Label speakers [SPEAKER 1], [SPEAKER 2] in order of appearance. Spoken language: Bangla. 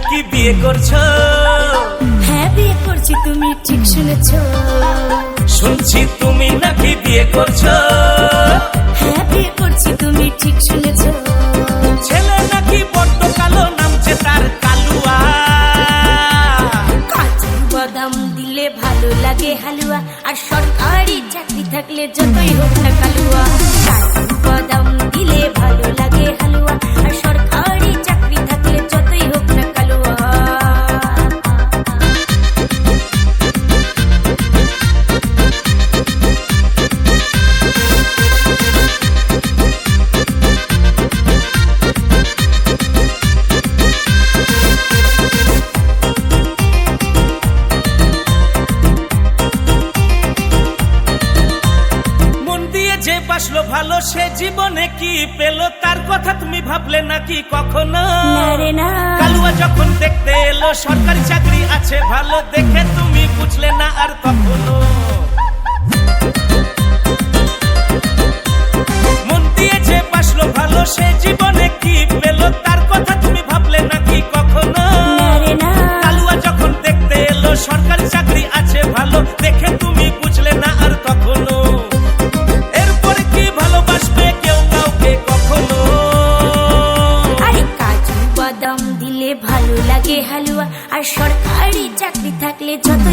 [SPEAKER 1] নাকি বিয়ে করছ?
[SPEAKER 2] হ্যাঁ বিয়ে করছি তুমি ঠিক শুনেছো।
[SPEAKER 1] শুনছি তুমি নাকি বিয়ে করছ।
[SPEAKER 2] হ্যাঁ বিয়ে করছি তুমি ঠিক শুনেছো।
[SPEAKER 1] ছেলে নাকি বড্ড কালো নামছে তার কালুয়া।
[SPEAKER 2] কাজু বাদাম দিলে ভালো লাগে হালুয়া আর সরকারি চাকরি থাকলে যতই হোক না কালুয়া।
[SPEAKER 1] যে বাসলো ভালো সে জীবনে কি পেল? তার কথা তুমি ভাবলে নাকি কখনো? কালুয়া যখন দেখতে এলো সরকারি চাকরি আছে ভালো দেখে তুমি বুঝলে না আর কখনো। মন দিয়ে যে বাসলো ভালো সে জীবনে কি পেল? তার কথা তুমি ভাবলে নাকি কখনো? কালুয়া যখন দেখতে এলো সরকারি চাকরি
[SPEAKER 2] লাগে হালুয়া আর সরকারি চাকরি থাকলে যতই